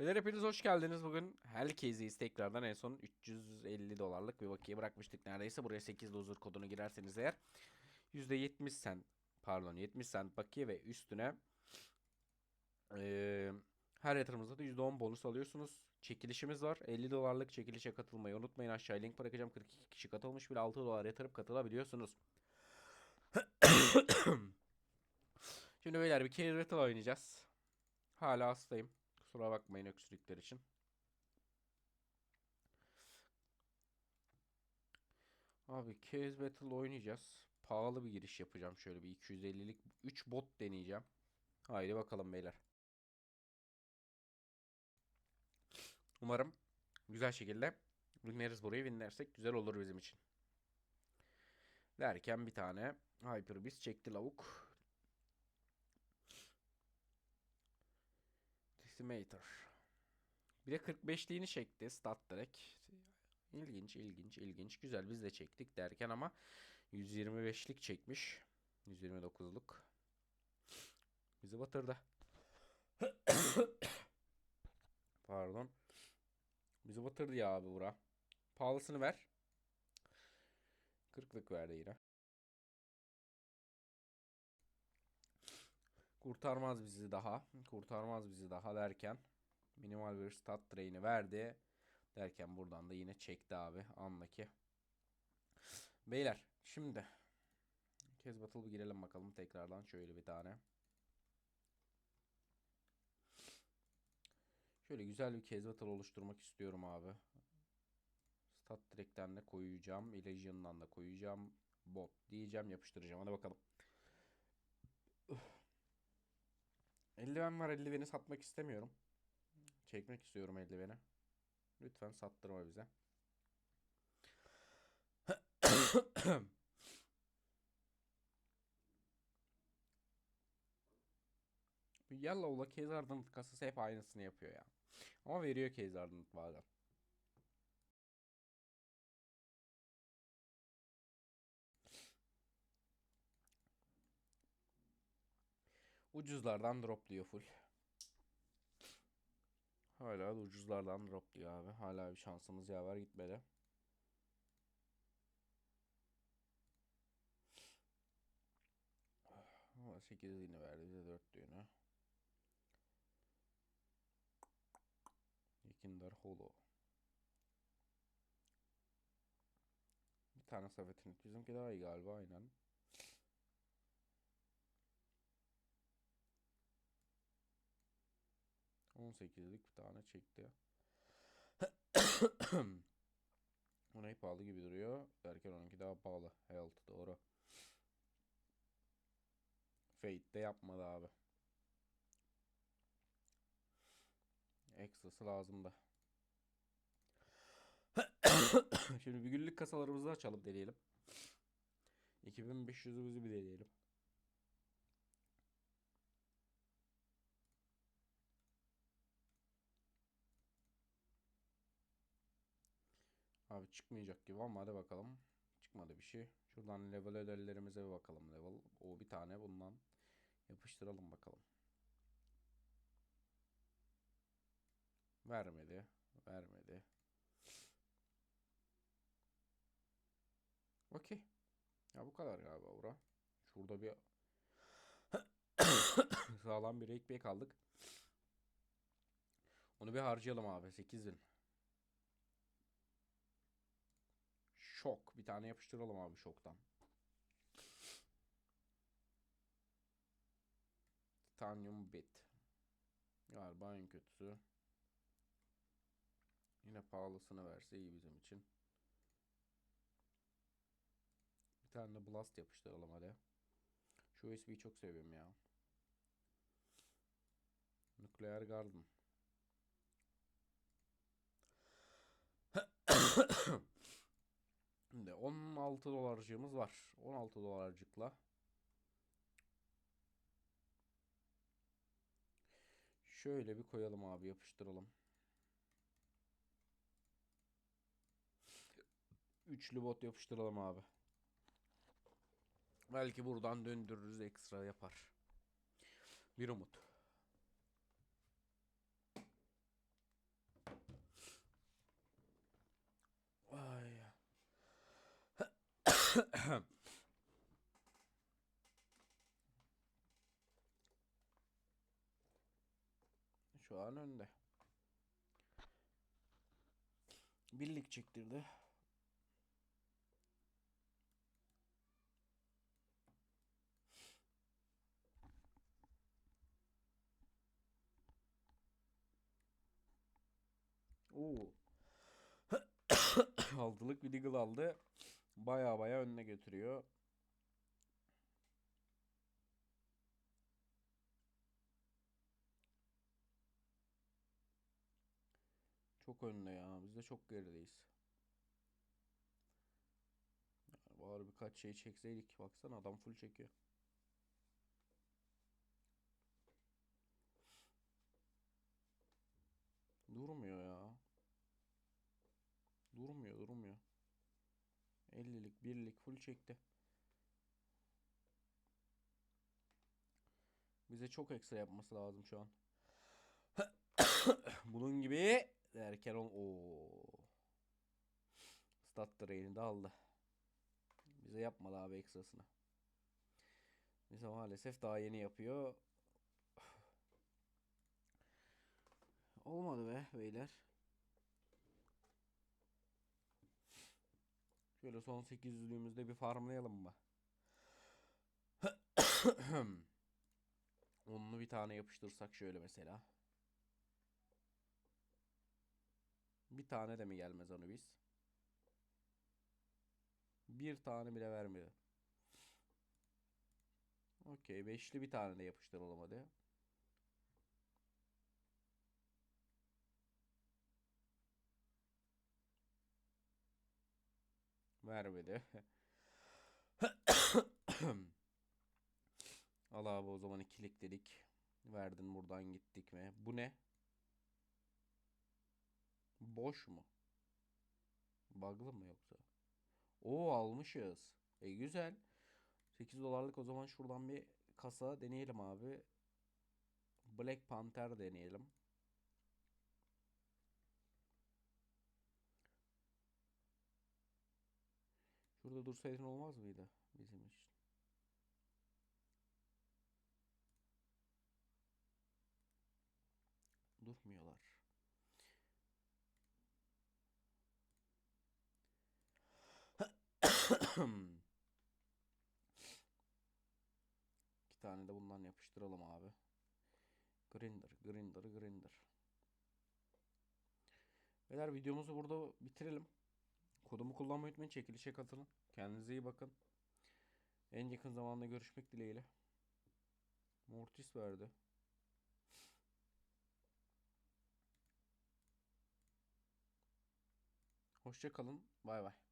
Beyler hepiniz hoş geldiniz. Bugün herkeseyiz tekrardan en son 350 dolarlık bir bakiye bırakmıştık neredeyse. Buraya 8 dozur kodunu girerseniz eğer %70 sen pardon 70 cent bakiye ve üstüne eee, her yatırımınızda da %10 bonus alıyorsunuz. Çekilişimiz var. 50 dolarlık çekilişe katılmayı unutmayın. Aşağıya link bırakacağım. 42 kişi katılmış. Bir 6 dolar yatırıp katılabiliyorsunuz. Şimdi beyler bir Cave Battle oynayacağız. Hala hastayım. Kusura bakmayın öksürükler için. Abi Cave Battle oynayacağız. Pahalı bir giriş yapacağım. Şöyle bir 250'lik 3 bot deneyeceğim. Haydi bakalım beyler. Umarım güzel şekilde winleriz burayı winlersek güzel olur bizim için. Derken bir tane Hyper Beast çekti lavuk. Decimator. Bir de 45'liğini çekti stat direkt. İlginç, ilginç, ilginç. Güzel biz de çektik derken ama 125'lik çekmiş. 129'luk. Bizi batırdı. Pardon. Bizi batırdı ya abi bura. Pahalısını ver. 40'lık verdi yine. Kurtarmaz bizi daha. Kurtarmaz bizi daha derken minimal bir stat train'i verdi. Derken buradan da yine çekti abi. Anlaki. Beyler şimdi Kez Battle bir girelim bakalım tekrardan şöyle bir tane. Şöyle güzel bir Kez Battle oluşturmak istiyorum abi. Stat Track'ten de koyacağım. Illusion'dan da koyacağım. Bot diyeceğim yapıştıracağım. Hadi bakalım. Eldiven var. Eldiveni satmak istemiyorum. Çekmek istiyorum eldiveni. Lütfen sattırma bize. Yellow'la Case Ardent kasası hep aynısını yapıyor ya. Ama veriyor Case Ardent bazen. Ucuzlardan dropluyor full. Hala da ucuzlardan dropluyor abi. Hala bir şansımız yaver gitmedi. Ama 8 yine verdi bize 4 düğünü. Yekindar Holo. Bir tane Safetin. Bizimki daha iyi galiba aynen. On sekizlik bir tane çekti. Ona hep pahalı gibi duruyor. Derken onunki daha pahalı. Health doğru. Fate de yapmadı abi. Ekstrası lazım da. Şimdi bir günlük kasalarımızı açalım deneyelim. 2500'ümüzü bir deneyelim. Abi çıkmayacak gibi ama hadi bakalım. Çıkmadı bir şey. Şuradan level ödüllerimize bir bakalım level. O bir tane bundan yapıştıralım bakalım. Vermedi. Vermedi. Okey. Ya bu kadar galiba bura. Şurada bir sağlam bir ekmek aldık. Onu bir harcayalım abi. 8000. Şok. Bir tane yapıştıralım abi şoktan. Titanium bit. Galiba en kötüsü. Yine pahalısını verse iyi bizim için. Bir tane de blast yapıştıralım hadi. Şu USB'yi çok seviyorum ya. Nuclear Garden. Şimdi 16 dolarcığımız var. 16 dolarcıkla. Şöyle bir koyalım abi yapıştıralım. Üçlü bot yapıştıralım abi. Belki buradan döndürürüz ekstra yapar. Bir umut. Şu an önde. Birlik çektirdi. Oo. Altılık bir Deagle aldı. Baya baya önüne götürüyor. Çok önde ya. Biz de çok gerideyiz. Yani bari birkaç şey çekseydik. Baksana adam full çekiyor. Durmuyor ya. Durmuyor, durmuyor. 50'lik, 1'lik full çekti. Bize çok ekstra yapması lazım şu an. Bunun gibi derken o Stat Drain'i de aldı. Bize yapmadı abi ekstrasını. Bize maalesef daha yeni yapıyor. Olmadı be beyler. Şöyle son 800'lüğümüzde bir farmlayalım mı? Onlu bir tane yapıştırsak şöyle mesela. Bir tane de mi gelmez onu biz? Bir tane bile vermiyor. Okey. Beşli bir tane de yapıştıralım hadi. Vermedi. Al abi o zaman ikilik dedik. Verdin buradan gittik mi? Bu ne? Boş mu? Bug'lı mı yoksa? Oo almışız. E güzel. 8 dolarlık o zaman şuradan bir kasa deneyelim abi. Black Panther deneyelim. Şurada dursaydın olmaz mıydı bizim için? İki tane de bundan yapıştıralım abi. Grinder, grinder, grinder. Beyler videomuzu burada bitirelim. Kodumu kullanmayı unutmayın. Çekilişe katılın. Kendinize iyi bakın. En yakın zamanda görüşmek dileğiyle. Mortis verdi. Hoşça kalın. Bay bay.